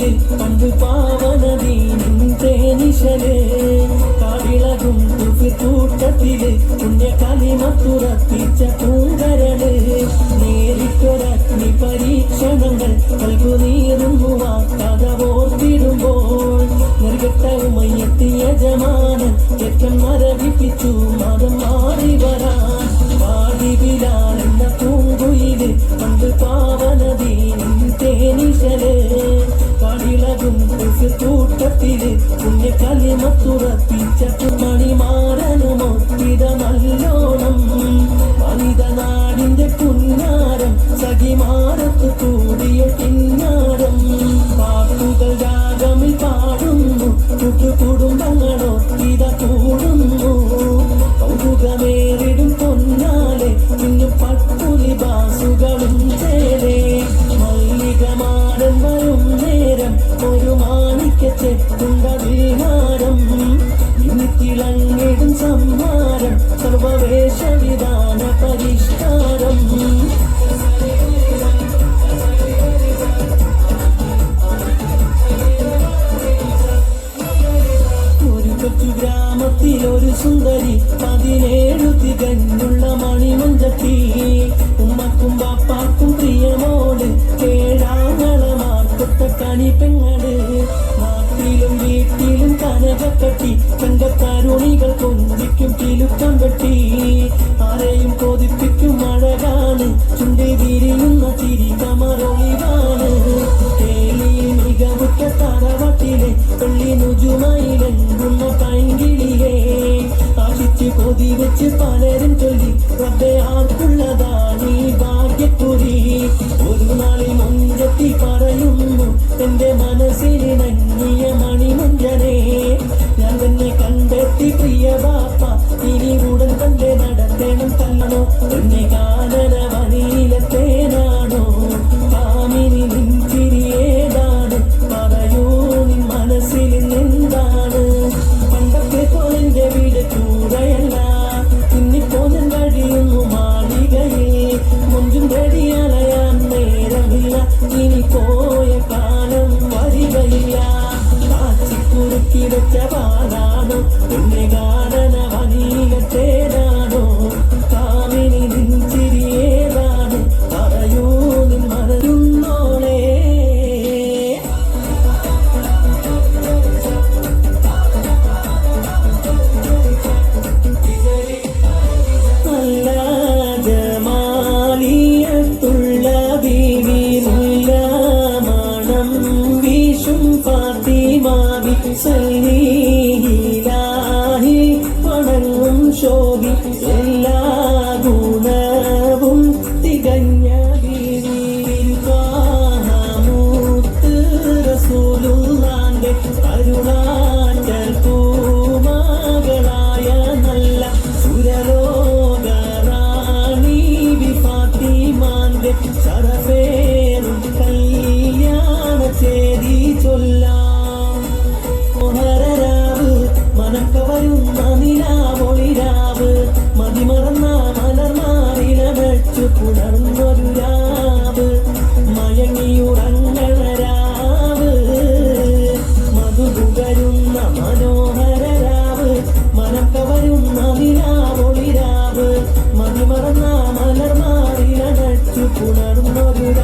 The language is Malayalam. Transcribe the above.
പൂങ്കുയിൽ പണ്ട് പാവനദീനിൻ തേനിശൽ. കാടിളകും കൂട്ടത്തിൽ പുണ്യകലിമത്തുറപ്പിച്ച പൂങ്കരൾ. നേരിട്ടൊരഗ്നി പരീക്ഷണങ്ങൾ കൽക്കു നീറുന്നുവാ കഥ ഓർത്തിടുമ്പോൾ നിർഗട്ട ഉമയെത്തിയ ജമാനൻ ഏറ്റം മരവിപ്പിച്ചു കൂട്ടത്തിൽ പുണ്യകലിമത്തുറപ്പിച്ച മണിമാരനുമൊത്തിത നല്ലോണം. വനിത നാടിന്റെ പുന്നാരം സഖിമാരത്ത് കൂടിയ കിന്നാരം പാട്ടുകൾ രാഗമിൽ പാടുന്നു കുടുംബങ്ങളോ ചെട്ടുണ്ട വിഹാരം ഇന്നിത്തിളങ്ങിടും സംഹാരം സർവവേഷവിധാന പരിഷ്കാരം ഒരു കൊച്ചു ഗ്രാമത്തിൽ ഒരു സുന്ദരി പതിനേഴു തികഞ്ഞുള്ള മണിമഞ്ചത്തി. ഉമ്മക്കും ബാപ്പാക്കും പ്രിയമോട് കേഴാങ്ങളമാർക്കൊത്ത കണി നാട്ടിലും കനകക്കട്ടി ചങ്കക്കാരുണികൾ കൊന്തിക്കും ചിലുക്കം വെട്ടി. ആരെയും കൊതിപ്പിക്കും മഴകാണ് ചുണ്ടി വിരിയുന്ന തിരി കമറൊളിവാണ് കേളിയിൽ മികവുറ്റ തറവട്ടിലെ പള്ളി നുജുമയിലെങ്കുന്ന പൈങ്കിളിയെ ആശിച്ച് കൊതി വെച്ച് പലരും ചൊല്ലി റബ്ബെ പാടാണോ എന്നെ ഗാനന വനീകത്തേനാണോ കാമിനി നിഞ്ചിരിയേതാണ് പറയൂ നിൻ മറയുന്നോളെ നല്ല ജമാലിയത്തുള്ള ബീവി മുല്ല മണം വീശും ഫാത്തിമാവി സല്ലീലാഹി ശരഫേറും കല്യാണ ചേരി ചൊല്ലാം. മോഹരരാവ് മനക്കവരുന്ന നിലാവൊളിരാവ് മതിമറന്ന മലർമാറില വെച്ചു പുണർന്നൊരു രാവ്. മയങ്ങിയുറങ്ങണ രാവ്. മധുപുകരുന്ന മനോഹര രാവ് മനക്കവരുന്ന നിലാവൊളിരാവ് മതിമറന്ന tutunanları